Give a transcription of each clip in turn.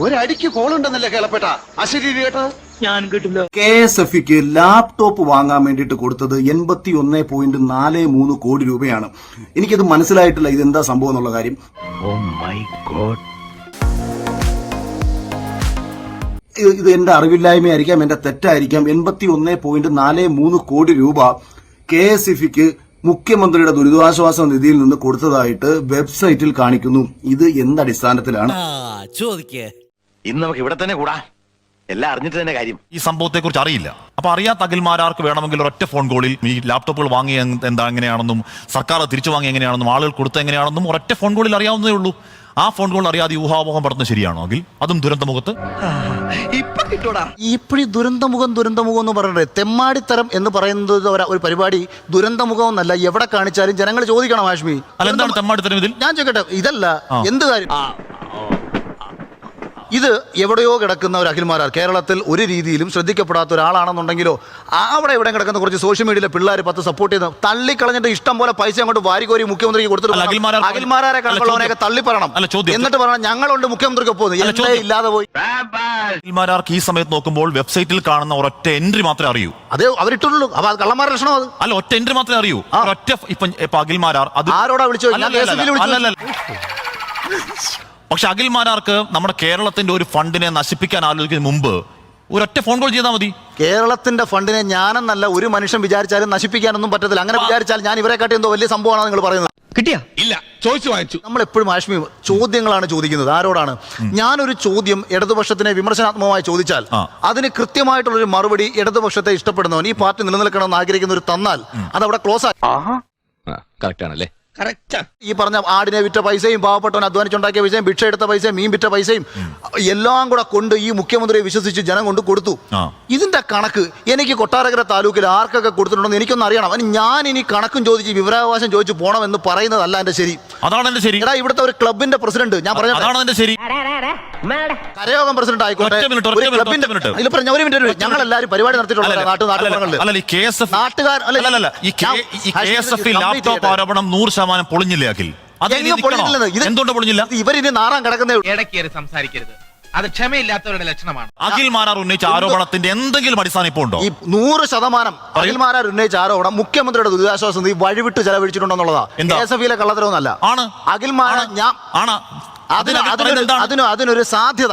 ഒരടിക്ക് കോളുണ്ടെന്നല്ലേ കേളപ്പെട്ട? അശരീരി കേട്ടോ. ഞാൻ കേട്ടില്ല. കെ എസ് എഫ് ലാപ്ടോപ്പ് വാങ്ങാൻ വേണ്ടിയിട്ട് കൊടുത്തത് എൺപത്തി ഒന്ന് പോയിന്റ് നാല് മൂന്ന് കോടി രൂപയാണ്. എനിക്കത് മനസ്സിലായിട്ടില്ല ഇതെന്താ സംഭവം എന്നുള്ള കാര്യം. ഇത് ഇത് എന്റെ അറിവില്ലായ്മയായിരിക്കാം എന്റെ തെറ്റായിരിക്കാം. എൺപത്തി ഒന്ന് പോയിന്റ് നാല് മൂന്ന് കോടി രൂപ കെ എസ് എഫിക്ക് മുഖ്യമന്ത്രിയുടെ ദുരിതാശ്വാസ നിധിയിൽ നിന്ന് കൊടുത്തതായിട്ട് വെബ്സൈറ്റിൽ കാണിക്കുന്നു. ഇത് എന്തടിസ്ഥാനത്തിലാണ് ചോദിക്കേ. ഇന്ന് നമുക്ക് ഇവിടെ തന്നെ കൂടാ. എല്ലാം അറിഞ്ഞിട്ട് തന്നെ കാര്യം. ഈ സംഭവത്തെ കുറിച്ച് അറിയില്ല. അപ്പൊ അറിയാത്ത അഖിൽമാരാർക്ക് വേണമെങ്കിൽ ഒറ്റ ഫോൺ കോളിൽ ഈ ലാപ്ടോപ്പുകൾ വാങ്ങി എന്താ എങ്ങനെയാണെന്നും സർക്കാർ തിരിച്ചു വാങ്ങി എങ്ങനെയാണെന്നും ആളുകൾ കൊടുത്ത എങ്ങനെയാണെന്നും ഒറ്റ ഫോൺ കോളിൽ അറിയാവുന്നതേ ഉള്ളൂ. ആ ഫോൺ കോൾ അറിയാതെ ഊഹാപോഹം പടുന്നത് ശരിയാണോ അഖിൽ? അതും ദുരന്തമുഖത്ത്? ഇപ്പോഴീ ദുരന്തമുഖം ദുരന്തമുഖം എന്ന് പറയുന്നത് തെമ്മാടിത്തരം എന്ന് പറയുന്നത് ഒരു- ഒരു പരിപാടി ദുരന്തമുഖം എന്നല്ല എവിടെ കാണിച്ചാലും ജനങ്ങൾ ചോദിക്കണം ഹാഷ്മി അല്ല എന്താണ് തെമ്മാടിത്തരം ഇതിൽ? ഞാൻ ചോദിക്കട്ടെ ഇതല്ല. എന്ത് കാര്യം? ഇത് എവിടെയോ കിടക്കുന്ന ഒരു അഖിൽമാരാർ. കേരളത്തിൽ ഒരു രീതിയിലും ശ്രദ്ധിക്കപ്പെടാത്ത ഒരാളാണെന്നുണ്ടെങ്കിലോ അവിടെ എവിടെ കിടക്കുന്ന കുറച്ച് സോഷ്യൽ മീഡിയയിലെ പിള്ളേർ പത്ത് സപ്പോർട്ട് ചെയ്ത് തള്ളിക്കളഞ്ഞിട്ട് ഇഷ്ടം പോലെ പൈസ അങ്ങോട്ട് വാരിക്കോരി മുഖ്യമന്ത്രിക്ക് കൊടുത്തിട്ട് അഖിൽമാരാരെ കണക്കുള്ളവനെയൊക്കെ ചോദ്യം- തള്ളി പറയണം അല്ല, ചോദ്യം- എന്നിട്ട് പറയണം ഞങ്ങളുണ്ട് മുഖ്യമന്ത്രിക്ക് പോകുന്നത് ഇല്ലാതെ പോയി? അഖിൽമാരാർക്ക് ഈ സമയത്ത് നോക്കുമ്പോൾ വെബ്സൈറ്റിൽ കാണുന്ന ഒരൊറ്റ എൻട്രി മാത്രമേ അറിയൂ. അത് അവരിട്ടുള്ളൂ. അപ്പൊ കള്ളന്മാരുടെ ലക്ഷണം അത്. അല്ല ഒറ്റ എൻട്രി മാത്രമേ അറിയൂ. ഒറ്റ ഇപ്പൊ അഖിൽമാരാർ അത് ആരോടാ വിളിച്ചു പക്ഷെ അഖിൽമാരാർക്ക് നമ്മുടെ കേരളത്തിന്റെ ഒരു ഫണ്ടിനെ നശിപ്പിക്കാൻ ആലോചിക്കുന്ന മുമ്പ് ഒരൊറ്റ ഫോൺ കോൾ ചെയ്താൽ മതി. കേരളത്തിന്റെ ഫണ്ടിനെ ഞാനെന്നല്ല ഒരു മനുഷ്യൻ വിചാരിച്ചാലും നശിപ്പിക്കാനൊന്നും പറ്റത്തില്ല. അങ്ങനെ വിചാരിച്ചാൽ ഞാൻ ഇവരെ കാട്ടി എന്തോ വലിയ സംഭവമാണ് നിങ്ങൾ പറയുന്നത്. കിട്ടിയാ? ഇല്ല ചോദിച്ചു വാങ്ങിച്ചു. നമ്മൾ എപ്പോഴും ആഷ്മി ചോദ്യങ്ങളാണ് ചോദിക്കുന്നത്. ആരോടാണ്? ഞാനൊരു ചോദ്യം ഇടതുപക്ഷത്തിനെ വിമർശനാത്മകമായി ചോദിച്ചാൽ അതിന് അതിന് കൃത്യമായിട്ടുള്ളൊരു മറുപടി ഇടതുപക്ഷത്തെ ഇഷ്ടപ്പെടുന്നവൻ ഈ പാർട്ടി നിലനിൽക്കണമെന്ന് ആഗ്രഹിക്കുന്ന ഒരു തന്നാൽ അത് അവിടെ ക്ലോസ് ആയി കറക്റ്റ് ആണല്ലേ? കറക്റ്റാ ഈ പറഞ്ഞ ആടിനെ വിറ്റ പൈസയും പാവപ്പെട്ടവൻ അധ്വാനിച്ചുണ്ടാക്കിയ പൈസയും ഭിക്ഷ എടുത്ത പൈസയും മീൻ വിറ്റ പൈസയും എല്ലാം കൂടെ കൊണ്ട് ഈ മുഖ്യമന്ത്രിയെ വിശ്വസിച്ച് ജനം കൊണ്ട് കൊടുത്തു. ഇതിന്റെ കണക്ക് എനിക്ക് കൊട്ടാരക്കര താലൂക്കിൽ ആർക്കൊക്കെ കൊടുത്തിട്ടുണ്ടെന്ന് എനിക്കൊന്നും അറിയണം. അതിന് ഞാൻ ഇനി കണക്കും ചോദിച്ച് വിവരാവകാശം ചോദിച്ചു പോകണം എന്ന് പറയുന്നതല്ല എന്റെ ശരി. അതാണ് എന്റെ ശരി. എടാ ഇവിടുത്തെ ഒരു ക്ലബിന്റെ പ്രസിഡന്റ് ഞാൻ പറഞ്ഞു അതാണ് എന്റെ ശരി. കരയോഗം പ്രസിഡന്റ് ആയിക്കോട്ടെ. പറഞ്ഞ ഒരു മിനിറ്റ് ഞങ്ങൾ എല്ലാവരും പരിപാടി ആരോപണം നൂറ് ശതമാനം പൊളിഞ്ഞില്ല അഖിൽ? എന്തുകൊണ്ട് പൊളിഞ്ഞില്ല? ഇവരിനി നാറാൻ കിടക്കുന്ന. സംസാരിക്കരുത്. അത് ക്ഷമയില്ലാത്തവരുടെ ലക്ഷണമാണ്. അഖിൽ മാരാർ ഉന്നയിച്ച ആരോപണത്തിന്റെ എന്തെങ്കിലും അടിസ്ഥാനം ഇപ്പോൾ ഉണ്ടോ? ഈ നൂറ് ശതമാനം അഖിൽമാരാർ ഉന്നയിച്ച ആരോപണം മുഖ്യമന്ത്രിയുടെ ദുരിതാശ്വാസ നിധി വഴിവിട്ട് ചെലവഴിച്ചിട്ടുണ്ടെന്നുള്ളതാ. എസ് എഫ് ആണ്. അഖിൽമാര ആണ്. ഞാൻ ആണ്. അതിന് അതിന് അതിനൊരു പറയുന്നത് അതിനൊരു സാധ്യത.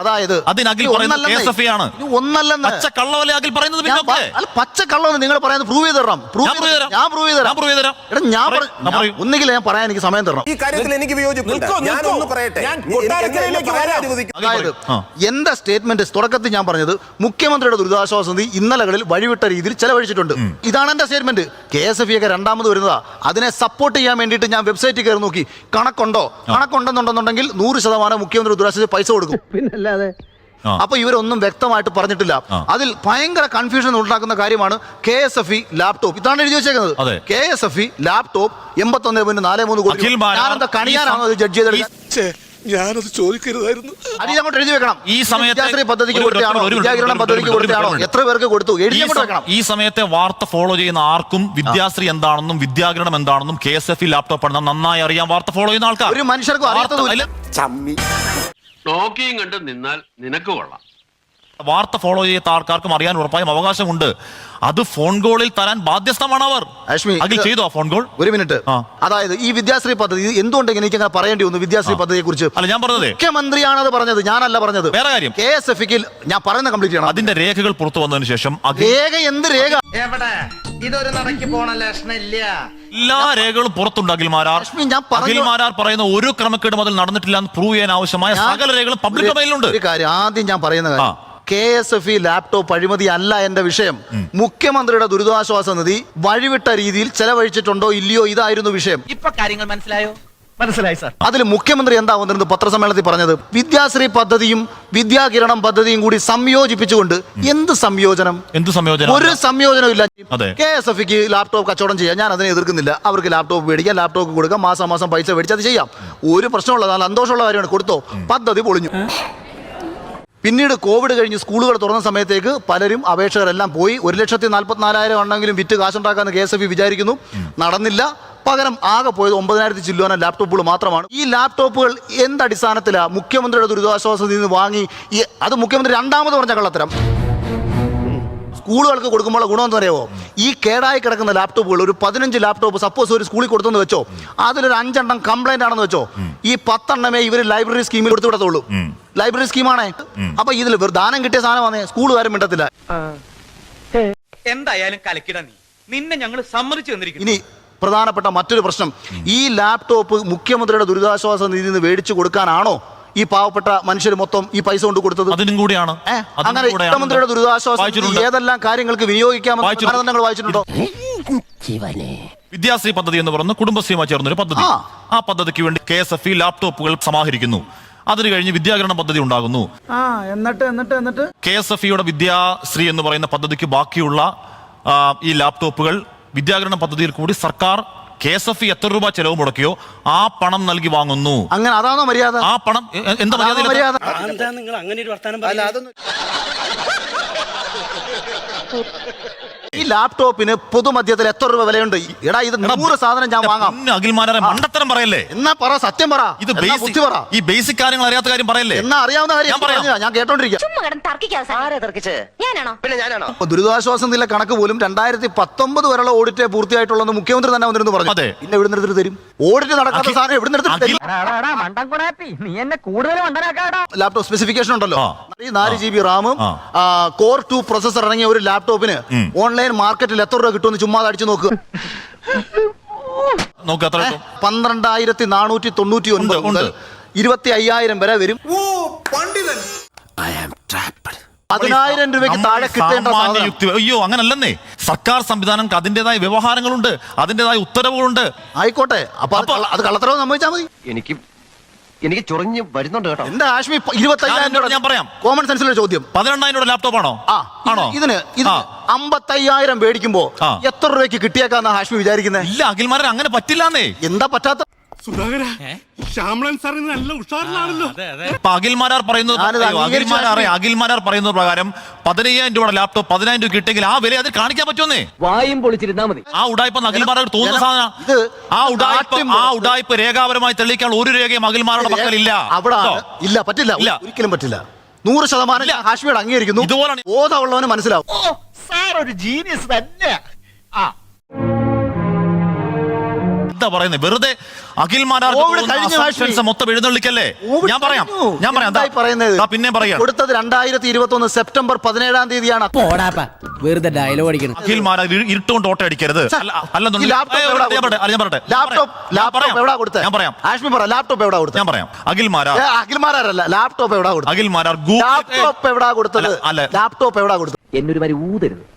അതായത് അതിനകിൽ പറയുന്നത്. ആണ്. ഒന്നല്ലെന്ന്. പച്ച കള്ളവല്ലേ പറയുന്നത് പിന്നെ അല്ല പച്ചക്കള്ളമെന്ന് നിങ്ങൾ പറയുന്നത് പ്രൂവ് ചെയ്ത് തരണം പ്രൂവ് ഞാൻ ചെയ്ത് തരാം. പ്രൂവ് ചെയ്ത് തരാം തരാം. എടാ ഞാൻ. ഒന്നുകിൽ ഞാൻ പറയാൻ എനിക്ക് സമയം തരണം. ഈ കാര്യത്തിൽ എനിക്ക് അതായത് എന്റെ സ്റ്റേറ്റ്മെന്റ് തുടക്കത്തിൽ ഞാൻ പറഞ്ഞത് മുഖ്യമന്ത്രിയുടെ ദുരിതാശ്വാസ നിധി ഇന്നലകളിൽ വഴിവിട്ട രീതിയിൽ ചെലവഴിച്ചിട്ടുണ്ട്. ഇതാണ് എന്റെ സ്റ്റേറ്റ്മെന്റ് കെ എസ് എഫ് ഒക്കെ രണ്ടാമത് വരുന്നതാ. അതിനെ സപ്പോർട്ട് ചെയ്യാൻ വേണ്ടിയിട്ട് ഞാൻ വെബ്സൈറ്റിൽ കയറി നോക്കി. കണക്കുണ്ടോ? കണക്കുണ്ടെന്നുണ്ടെന്നുണ്ടെങ്കിൽ നൂറ് ശതമാനം മുഖ്യമന്ത്രി ദുരിതാശ്വാസ പൈസ കൊടുക്കും. ആ. അപ്പൊ ഇവരൊന്നും വ്യക്തമായിട്ട് പറഞ്ഞിട്ടില്ല. അതിൽ ഭയങ്കര കൺഫ്യൂഷൻ ഉണ്ടാക്കുന്ന കാര്യമാണ് K S F E laptop ഇതാണ് എഴുതി വെച്ചേക്കുന്നത്. അതെ. K S F E laptop എൺപത്തി ഒന്ന് പോയിന്റ് നാല് മൂന്ന് കോടി ഞാനെന്താ കണിയാനാണോ അത് ജഡ്ജ് ചെയ്തത് ഞാനത് ചോദിക്കരുതായിരുന്നു. അത് അങ്ങോട്ട് എഴുതി വെക്കണം. ഈ സമയത്തെ- പദ്ധതിക്ക് ഒരു- ഒരു- പദ്ധതിക്ക് കൊടുത്തയാണോ? എത്ര പേർക്ക് കൊടുത്തു? എഴുതി അങ്ങോട്ട് വെക്കണം. ഈ സമയത്തെ വാർത്ത ഫോളോ ചെയ്യുന്ന ആർക്കും വിദ്യാശ്രീ എന്താണെന്നും വിദ്യാഗ്രഹണം എന്താണെന്നും കെ എസ് എഫ് ലാപ്ടോപ്പ് ആണെന്നും നന്നായി അറിയാം വാർത്ത ഫോളോ ചെയ്യുന്ന ആൾക്കാർ. ഒരു മനുഷ്യർക്ക് വാർത്ത- അറിയാത്തതുമില്ല. നോക്കിയും കണ്ട് നിന്നാൽ നിനക്ക് കൊള്ളാം. വാർത്ത ഫോളോ ചെയ്യാത്ത ആൾക്കാർക്കും അറിയാൻ ഉറപ്പായും അവകാശമുണ്ട്. അത് ഫോൺ കോളിൽ തരാൻ ബാധ്യസ്ഥമാണ് അവർ അശ്മി, അഖിൽ ചെയ്തോ ഫോൺ കോൾ ഒരു മിനിറ്റ്. അതായത് ഈ വിദ്യാശ്രീ പദ്ധതി എന്തുകൊണ്ട് എനിക്ക് അങ്ങനെ പറയേണ്ടി വന്നു വിദ്യാശ്രീ പദ്ധതിയെ കുറിച്ച് അല്ല ഞാൻ പറഞ്ഞത്. മുഖ്യമന്ത്രിയാണ് അത് പറഞ്ഞത് ഞാനല്ല പറഞ്ഞത്. വേറെ കാര്യം. കെ എസ് എഫ് ഞാൻ പറയുന്ന കംപ്ലീറ്റ് ചെയ്യണം. അതിന്റെ രേഖകൾ പുറത്തു വന്നതിന് ശേഷം രേഖ എന്ത് രേഖ? എവിടെ? ഇതൊരു നടക്കി പോണ ലക്ഷണില്ല. എല്ലാ രേഖകളും പുറത്തുണ്ട് അഖിൽമാരാർ അഖിൽമാരാർ പറയുന്ന ഒരു ക്രമക്കേടും അതിൽ നടന്നിട്ടില്ല എന്ന് പ്രൂവ് ചെയ്യാൻ ആവശ്യമായ സകല രേഖകളും പബ്ലിക് ഡൊമൈനിലുണ്ട് ഒരു കാര്യം ആദ്യം ഞാൻ പറയുന്ന കാര്യം. K S F E laptop അഴിമതി അല്ല എന്റെ വിഷയം. മുഖ്യമന്ത്രിയുടെ ദുരിതാശ്വാസ നിധി വഴിവിട്ട രീതിയിൽ ചെലവഴിച്ചിട്ടുണ്ടോ ഇല്ലയോ ഇതായിരുന്നു വിഷയം. ഇപ്പൊ കാര്യങ്ങൾ മനസ്സിലായോ? മനസ്സിലായി സാർ. അതിൽ മുഖ്യമന്ത്രി എന്താ വന്നിരുന്നത് പത്രസമ്മേളനത്തിൽ പറഞ്ഞത്? വിദ്യാശ്രീ പദ്ധതിയും വിദ്യാകിരണം പദ്ധതിയും കൂടി സംയോജിപ്പിച്ചുകൊണ്ട് എന്ത് സംയോജനം? എന്ത് സംയോജനം? ഒരു സംയോജനവും ഇല്ല. അതെ. കെ എസ് എഫ് ലാപ്ടോപ്പ് കച്ചവടം ചെയ്യാം. ഞാൻ അതിനെ എതിർക്കുന്നില്ല. അവർക്ക് ലാപ്ടോപ്പ് മേടിക്കാം. ലാപ്ടോപ്പ് കൊടുക്കാം. മാസം മാസം പൈസ മേടിച്ച് അത് ചെയ്യാം. ഒരു പ്രശ്നമുള്ള നല്ല സന്തോഷമുള്ള കാര്യമാണ്. കൊടുത്തോ. പദ്ധതി പൊളിഞ്ഞു. പിന്നീട് കോവിഡ് കഴിഞ്ഞ് സ്കൂളുകൾ തുറന്ന സമയത്തേക്ക് പലരും അപേക്ഷകരെല്ലാം പോയി. ഒരു ലക്ഷത്തി നാൽപ്പത്തിനാലായിരം ഉണ്ടെങ്കിലും വിറ്റ് കാശുണ്ടാക്കാമെന്ന് കെ എസ് എഫ് വിചാരിക്കുന്നു. നടന്നില്ല. പകരം ആകെ പോയത് ഒമ്പതിനായിരത്തി ചില്ലുവാന ലാപ്ടോപ്പുകൾ മാത്രമാണ്. ഈ ലാപ്ടോപ്പുകൾ എന്തടിസ്ഥാനത്തിലാണ് മുഖ്യമന്ത്രിയുടെ ദുരിതാശ്വാസത്തിൽ നിന്ന് വാങ്ങി അത് മുഖ്യമന്ത്രി രണ്ടാമത് പറഞ്ഞ കള്ളത്തരം. സ്കൂളുകൾക്ക് കൊടുക്കുമ്പോൾ ഗുണം എന്ന് പറയുമോ? ഈ കേടായി കിടക്കുന്ന ലാപ്ടോപ്പുകൾ ഒരു പതിനഞ്ച് ലാപ്ടോപ്പ് സപ്പോസ് ഒരു സ്കൂളിൽ കൊടുത്തെന്ന് വെച്ചോ അതിലൊരു അഞ്ചെണ്ണം കംപ്ലൈന്റ് ആണെന്ന് വെച്ചോ ഈ പത്തെണ്ണമേ ഇവർ ലൈബ്രറി സ്കീമിൽ കൊടുത്തു വിടത്തുള്ളൂ. ലൈബ്രറി സ്കീമാണേ അപ്പൊ ഇതിൽ വെറുതെ ദാനം കിട്ടിയ സാധനമാണ് സ്കൂളുകാരും മിണ്ടത്തില്ല. എന്തായാലും കലക്കിട നീ. നിന്നെ ഞങ്ങൾ സമ്മതിച്ചു തന്നിരിക്കുന്നു. ഇനി പ്രധാനപ്പെട്ട മറ്റൊരു പ്രശ്നം. ഈ ലാപ്ടോപ്പ് മുഖ്യമന്ത്രിയുടെ ദുരിതാശ്വാസ നിധിയിൽ നിന്ന് മേടിച്ചു കൊടുക്കാനാണോ ഈ പാവപ്പെട്ട മനുഷ്യർ മൊത്തം ഈ പൈസ കൊണ്ട് കൊടുത്തത്? അതിനും കൂടിയാണ്. അങ്ങനെ. മുഖ്യമന്ത്രിയുടെ ദുരിതാശ്വാസ ഏതെല്ലാം കാര്യങ്ങൾക്ക് വിനിയോഗിക്കാമെന്ന് വായിച്ചിട്ടുണ്ട്. മാനദണ്ഡങ്ങൾ വായിച്ചിട്ടുണ്ടോ? വിദ്യാശ്രീ പദ്ധതി എന്ന് പറയുന്ന കുടുംബശ്രീയുമായി ചേർന്നൊരു പദ്ധതി. ആ. ആ പദ്ധതിക്ക് വേണ്ടി കെ എസ് എഫ് ഇ ലാപ്ടോപ്പുകൾ സമാഹരിക്കുന്നു. അതിന് കഴിഞ്ഞ് വിദ്യാകരണ പദ്ധതി ഉണ്ടാകുന്നു. എന്നിട്ട് എന്നിട്ട് എന്നിട്ട്? കെ എസ് എഫ് ഇയുടെ വിദ്യാശ്രീ എന്ന് പറയുന്ന പദ്ധതിക്ക് ബാക്കിയുള്ള ഈ ലാപ്ടോപ്പുകൾ വിദ്യാകരണ പദ്ധതിയിൽ കൂടി സർക്കാർ കെ എസ് എഫ് എത്ര രൂപ ചെലവ് മുടക്കിയോ? ആ പണം നൽകി വാങ്ങുന്നു. അങ്ങനെ അതാണോ മര്യാദ? ആ പണം എന്താ മര്യാദ? നിങ്ങൾ അങ്ങനെ ഒരു വർത്താനം അല്ല അതൊന്നും ഈ ലാപ്ടോപ്പിന് പൊതുമധ്യത്തിൽ എത്ര രൂപ വിലയുണ്ട്? എടാ ഇത് നൂറ് സാധനം ഞാൻ വാങ്ങാം. അഖിൽമാരെ മണ്ടത്തരം പറയല്ലേ? എന്നാ പറ സത്യം പറ. ഇത് ബേസിക് ബുദ്ധി പറ. ഈ ബേസിക് കാര്യങ്ങൾ അറിയാത്ത കാര്യം പറയല്ലേ? എന്നാ അറിയാവുന്ന കാര്യം ഞാൻ പറഞ്ഞു ഞാൻ കേട്ടോണ്ടിരിക്കാം. ചുമ്മാ കിടന്ന് തർക്കിക്കാതെ സാർ. ഞാനാണോ? പിന്നെ ഞാനാണോ? അപ്പൊ ദുരിതാശ്വാസ നില കണക്ക് പോലും രണ്ടായിരത്തി പത്തൊമ്പത് വരെയുള്ള ഓഡിറ്റ് പൂർത്തിയായിട്ടുള്ളത് മുഖ്യമന്ത്രി തന്നെ വന്നിരുന്നു പറഞ്ഞു. അതെ. പിന്നെ എവിടെ നിന്ന് തരും. ഓഡിറ്റ് നടക്കാത്ത സാധനം എവിടെ നിന്ന് മണ്ടൻ തരും നീ എന്നെ കൂടുതൽ മണ്ടനാക്കാടാ. ലാപ്ടോപ്പ് സ്പെസിഫിക്കേഷൻ ഉണ്ടല്ലോ. ഈ നാല് ജി ബി റാമും കോർ ടു പ്രൊസസർ അടങ്ങിയ ഒരു ലാപ്ടോപ്പിന് ഓൺലൈൻ മാർക്കറ്റിൽ എത്ര രൂപ കിട്ടുമെന്ന് ചുമ്മാ അടിച്ചു നോക്കുക? പന്ത്രണ്ടായിരത്തി നാനൂറ്റി തൊണ്ണൂറ്റി ഒൻപത് ഉണ്ട്, മുതൽ. ഇരുപത്തി അയ്യായിരം വരെ വരും. പതിനായിരം രൂപയ്ക്ക് താഴെ കിട്ടേണ്ട യുക്തി അയ്യോ അങ്ങനല്ലെന്നേ. സർക്കാർ സംവിധാനം അതിന്റേതായ വ്യവഹാരങ്ങളുണ്ട് അതിന്റേതായ ഉത്തരവുകളുണ്ട്. ആയിക്കോട്ടെ അപ്പൊ അത് കള്ളത്തരവ് സംഭവിച്ചാൽ മതി. എനിക്ക് എനിക്ക് ചൊറിഞ്ഞ് വരുന്നുണ്ട് കേട്ടോ. എന്താ ആശ്മി ഇരുപത്തി ഞാൻ- ഞാൻ പറയാം. കോമൺ സെൻസിലെ ചോദ്യം. പതിനെണ്ണായിരം രൂപ ലാപ്ടോപ്പ് ആണോ? ആ ആണോ? ഇത് ഇതിന് ഇത് അമ്പത്തയ്യായിരം മേടിക്കുമ്പോ എത്ര രൂപയ്ക്ക് കിട്ടിയേക്കാന്നാ ഹാഷ്മി വിചാരിക്കുന്നത് ഇല്ല അഖിൽമാരൻ അങ്ങനെ പറ്റില്ലാന്നേ. എന്താ പറ്റാത്ത സുധാകര ശ്യാമളൻ സാറിന് നല്ല ഉഷാറിലാണല്ലോ. അഖിൽമാരാർ പറയുന്നത് അഖിൽമാരാർ കാശ്മീർ. അഖിൽമാരാർ പറയുന്നത് പ്രകാരം പതിനയ്യായിരം രൂപയുടെ ലാപ്ടോപ്പ് പതിനായിരം രൂപ കിട്ടിയെങ്കിൽ ആ വില അതിൽ കാണിക്കാൻ പറ്റുമെന്നേ. വായും പൊളിച്ചിരുന്നാ മതി. ആ ഉടായ്പ അഖിൽമാരാർ തോന്നുന്ന സാധന ആ ഉടായ്പ ആ ഉടായ്പ രേഖാപരമായി തെളിയിക്കാൻ ഒരു രേഖയും അഖിൽമാരുടെ പക്കലില്ല. അവിടെ ഇല്ല പറ്റില്ല. ഇല്ല. ഒരിക്കലും പറ്റില്ല. നൂറ് ശതമാനം ഹാഷ്മിയോട് അംഗീകരിക്കുന്നു. ഇതുപോലാണ്- ബോധമുള്ളവന് മനസ്സിലാവും. സാർ ഒരു ജീനിയസ് തന്നെ. ആ. എന്താ പറയുന്നത് വെറുതെ കഴിഞ്ഞു, ഹാഷ്മി. മൊത്തം എഴുന്നള്ളിക്കല്ലേ? ഞാൻ പറയാം. ഞാൻ പറയാം. പിന്നെ പറയാം. കൊടുത്തത് രണ്ടായിരത്തി ഇരുപത്തി ഒന്ന് സെപ്റ്റംബർ പതിനേഴാം തീയതിയാണ്. വെറുതെ ഡയലോഗ് അടിക്കണം അഖിൽ മാരാ ഇരുട്ടുകൊണ്ട് ഓട്ടം അടിക്കരുത്. ഞാൻ പറയാം. ഞാൻ ലാപ്ടോപ്പ് പറയാം. എവിടാ കൊടുത്തത്? ഞാൻ പറയാം. ഹാഷ്മി പറ ലാപ്ടോപ്പ് എവിടാ കൊടുത്തത്? ഞാൻ പറയാം. അഖിൽമാരാർ ഏ, അഖിൽമാരല്ല ലാപ്ടോപ്പ് എവിടാ കൊടുത്തത്. ലാപ്ടോപ്പ് എവിടാ കൊടുത്തത്? എന്നൊരു വരി ഊതരുത്.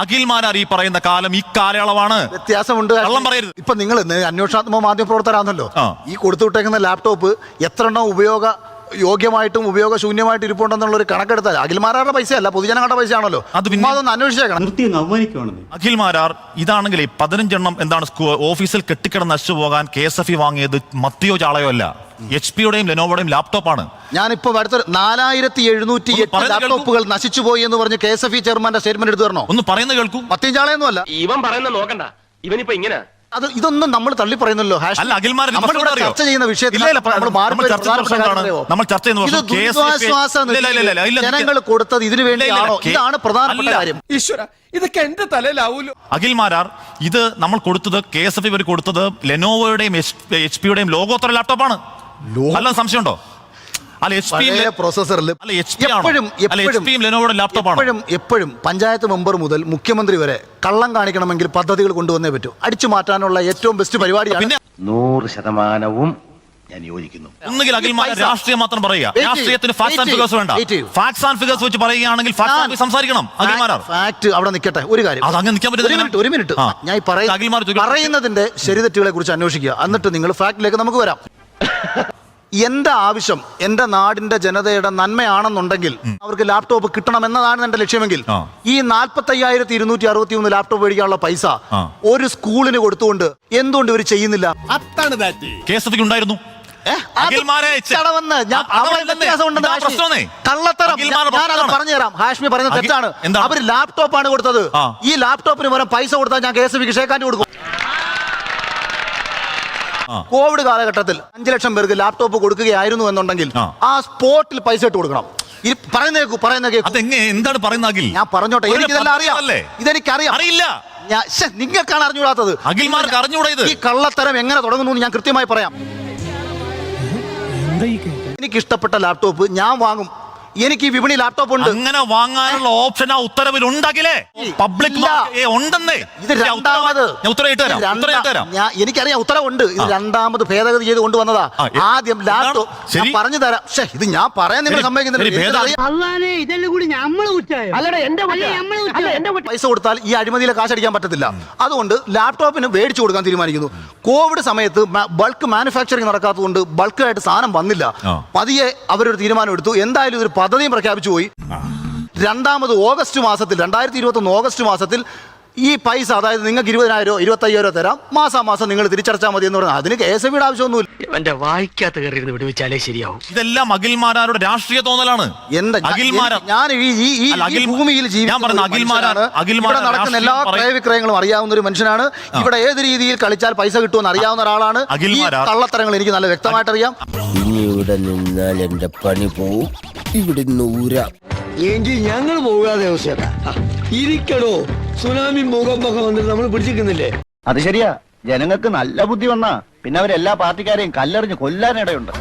അഖിൽമാരാർ ഈ പറയുന്ന കാലം ഈ കാലയളവാണ്. വ്യത്യാസമുണ്ട് കള്ളം പറയരുത്. ഇപ്പൊ നിങ്ങൾ അന്വേഷണാത്മക മാധ്യമ പ്രവർത്തകരാണല്ലോ ഈ കൊടുത്തു വിട്ടേക്കുന്ന ലാപ്ടോപ്പ് എത്ര എണ്ണം ഉപയോഗ യോഗ്യമായിട്ടും ഉപയോഗശൂന്യമായിട്ട് ഇരിപ്പുണ്ടെന്നുള്ള ഒരു കണക്കെടുത്താൽ അഖിൽമാരാരുടെ പൈസയല്ല പൊതുജനങ്ങളുടെ പൈസയാണല്ലോ. ആണല്ലോ അത് പിന്നെ- അതൊന്ന് അന്വേഷിച്ചേക്കണം. അഖിൽമാരാർ ഇതാണെങ്കിൽ പതിനഞ്ചെണ്ണം എന്താണ് ഓഫീസിൽ കെട്ടിക്കിടന്ന് നശിച്ചു പോകാൻ കെ എസ് എഫ് ഇ വാങ്ങിയത് മത്തിയോ ചാളയോ അല്ല. എച്ച് പിയുടെയും ലെനോവോടെയും ലാപ്ടോപ്പാണ്. ഞാനിപ്പോ അടുത്ത നാലായിരത്തി എഴുന്നൂറ്റി എട്ട് ലാപ്ടോപ്പുകൾ നശിച്ചു പോയി എന്ന് പറഞ്ഞ് കെ എസ് എഫ് ഇ ചെയർമാന്റെ സ്റ്റേറ്റ്മെന്റ് എടുത്തു തരണോ? ഒന്ന് പറയുന്നത് കേൾക്കൂ. ചാളയൊന്നും അല്ല ഇവൻ പറയുന്ന നോക്കണ്ട. ഇവനിപ്പോ ഇങ്ങനെ. അത് ഇതൊന്നും നമ്മൾ തള്ളി പറയുന്നല്ലോ അല്ല അറിയോ? ചർച്ച ചെയ്യുന്ന വിഷയത്തിൽ നമ്മൾ ചർച്ച ചെയ്യുന്ന ജനങ്ങൾ കൊടുത്തത് ഇതിനു വേണ്ടിയാണോ? ഇതാണ് പ്രധാനപ്പെട്ട കാര്യം. ഈശ്വര ഇതൊക്കെ എന്റെ തലയിലാവൂലോ? അഖിൽമാരാർ ഇത് നമ്മൾ കൊടുത്തത് കെ എസ് എഫ് ഇവർ കൊടുത്തത് ലെനോവോയുടെയും എച്ച് പിയുടെയും ലോകോത്തര ലാപ്ടോപ്പാണ്. അല്ല സംശയമുണ്ടോ? അല്ല എച്ച് പി പ്രോസസറിൽ അല്ല എച്ച് പി എപ്പോഴും എച്ച് പിയും ലെനോവയുടെ ലാപ്ടോപ്പാണ് എപ്പോഴും എപ്പോഴും പഞ്ചായത്ത് മെമ്പർ മുതൽ മുഖ്യമന്ത്രി വരെ കള്ളം കാണിക്കണമെങ്കിൽ പദ്ധതികൾ കൊണ്ടുവന്നേ പറ്റൂ. അടിച്ചു മാറ്റാനുള്ള ഏറ്റവും ബെസ്റ്റ് പരിപാടിയാണ് നൂറ് ശതമാനവും ഞാൻ യോജിക്കുന്നു. ഒന്നുകിൽ അഖിൽമാർ രാഷ്ട്രീയം മാത്രം പറയുക. രാഷ്ട്രീയത്തിന് ഫാക്ട്സ് ആൻഡ് ഫിഗേഴ്സ് വേണ്ട. ഫാക്ട്സ് ആൻഡ് ഫിഗേഴ്സ് വെച്ച് പറയുകയാണെങ്കിൽ ആൻഡ് സംസാരിക്കണം. അഖിൽമാരാർ ഫാക്ട് അവിടെ നിൽക്കട്ടെ ഒരു കാര്യം. അത് അങ്ങ് നിൽക്കാൻ മിനിറ്റ് ഒരു മിനിറ്റ്. ഞാൻ പറയുന്നതിന്റെ ശരിതെറ്റുകളെ കുറിച്ച് അന്വേഷിക്കുക. എന്നിട്ട് നിങ്ങൾ ഫാക്ടിലേക്ക് നമുക്ക് വരാം. എന്റെ ആവശ്യം എന്റെ നാടിന്റെ ജനതയുടെ നന്മയാണെന്നുണ്ടെങ്കിൽ അവർക്ക് ലാപ്ടോപ്പ് കിട്ടണം എന്നതാണ് എന്റെ ലക്ഷ്യമെങ്കിൽ ഈ നാൽപ്പത്തി അയ്യായിരത്തി ഇരുന്നൂറ്റി അറുപത്തി മൂന്ന് ലാപ്ടോപ്പ് മേടിക്കാനുള്ള പൈസ ഒരു സ്കൂളിന് കൊടുത്തുകൊണ്ട് എന്തുകൊണ്ട് ഇവർ ചെയ്യുന്നില്ല? അത്താണ് ഉണ്ടായിരുന്നു. പറഞ്ഞുതരാം. ഹാഷ്മി പറഞ്ഞ തെറ്റാണ്. അവർ ലാപ്ടോപ്പ് ആണ് കൊടുത്തത്. ഈ ലാപ്ടോപ്പിന് പകരം പൈസ കൊടുത്താൽ ഞാൻ കെ എസ് ബിക്ക് ഷേക്കാന്റെ കൊടുക്കും. കോവിഡ് കാലഘട്ടത്തിൽ അഞ്ചു ലക്ഷം പേർക്ക് ലാപ്ടോപ്പ് കൊടുക്കുകയായിരുന്നു എന്നുണ്ടെങ്കിൽ ആ. സ്പോട്ടിൽ പൈസ ഇട്ട് കൊടുക്കണം. ഈ പറയുന്ന കേൾക്കൂ പറയുന്ന എന്താണ് പറയുന്ന ഞാൻ പറഞ്ഞോട്ടെ എനിക്കിതെല്ലാം അറിയാം? ഇതെനിക്കറിയാം. അറിയില്ല. നിങ്ങൾക്കാണ് അറിഞ്ഞുകൂടാത്തത്. അഖിൽമാർക്ക് അറിഞ്ഞൂടാ ഈ കള്ളത്തരം എങ്ങനെ തുടങ്ങുന്നു എന്ന് ഞാൻ കൃത്യമായി പറയാം. എനിക്ക് ഇഷ്ടപ്പെട്ട ലാപ്ടോപ്പ് ഞാൻ വാങ്ങും. എനിക്ക് ഈ വിപണി ലാപ്ടോപ്പ് ഉണ്ട്. അങ്ങനെ വാങ്ങാനുള്ള ഓപ്ഷൻ ആ ഉത്തരവിൽ ഉണ്ടകിലേ പബ്ലിക് ഉണ്ടെന്നേ. ഇത് രണ്ടാമത്. എനിക്കറിയാം ഉത്തരവുണ്ട്. ഇത് രണ്ടാമത് ഭേദഗതി ചെയ്ത് കൊണ്ടുവന്നതാ. ആദ്യം ലാപ്ടോപ്പ് ഞാൻ. പറഞ്ഞു തരാം. പക്ഷേ ഇത് ഞാൻ പറയാൻ നിങ്ങൾ സമ്മതിക്കുന്നില്ല? പൈസ കൊടുത്താൽ ഈ അഴിമതിയിലെ കാശടിക്കാൻ പറ്റത്തില്ല. അതുകൊണ്ട് ലാപ്ടോപ്പിന് മേടിച്ചു കൊടുക്കാൻ തീരുമാനിക്കുന്നു. കോവിഡ് സമയത്ത് ബൾക്ക് മാനുഫാക്ചറിങ് നടക്കാത്തതുകൊണ്ട് ബൾക്കായിട്ട് സാധനം വന്നില്ല. പതിയെ അവരൊരു തീരുമാനം എടുത്തു. എന്തായാലും ഇതൊരു പദ്ധതിയും പ്രഖ്യാപിച്ചു പോയി. രണ്ടാമത് ഓഗസ്റ്റ് മാസത്തിൽ രണ്ടായിരത്തി ഇരുപത്തൊന്ന് ഓഗസ്റ്റ് മാസത്തിൽ ഈ പൈസ അതായത് നിങ്ങൾക്ക് ഇരുപതിനായിരോ ഇരുപത്തയ്യായിരോ തരാം. മാസാ മാസം നിങ്ങൾ തിരിച്ചടച്ചാൽ മതി എന്ന് പറഞ്ഞാൽ അതിന് കെ എസ് എഫ് ആവശ്യമൊന്നുമില്ല. എന്റെ വായിക്കാത്ത കയറിയിരുന്ന് വിടുവിച്ചാലേ ശരിയാവും. ഇതെല്ലാം അഖിൽമാരാരുടെ രാഷ്ട്രീയ തോന്നലാണ്. എന്താ ഞാൻ- ഞാൻ ഈ ഈ- ഈ അല്ല, ഭൂമിയിൽ ഇവിടെ നടക്കുന്ന എല്ലാ ക്രയവിക്രയങ്ങളും അറിയാവുന്ന ഒരു മനുഷ്യനാണ് ഇവിടെ ഏത് രീതിയിൽ കളിച്ചാൽ പൈസ കിട്ടുമെന്ന് അറിയാവുന്ന ഒരാളാണ്. ഈ കള്ളത്തരങ്ങൾ എനിക്ക് നല്ല വ്യക്തമായിട്ട് അറിയാം ഇനി ഇവിടെ നിന്നാൽ എന്റെ പണി പോവും. ഇവിടെ നൂരാം എങ്കിൽ ഞങ്ങൾ പോകാതെ അവസ്ഥ ഇരിക്കടോ. സുനാമി മുഖമൊക്കെ വന്നിട്ട് നമ്മൾ പിടിച്ചിരിക്കുന്നില്ലേ? അത് ശരിയാ. ജനങ്ങൾക്ക് നല്ല ബുദ്ധി വന്നാ പിന്നെ അവരെല്ലാ പാർട്ടിക്കാരെയും കല്ലെറിഞ്ഞ് കൊല്ലാനിടയുണ്ട്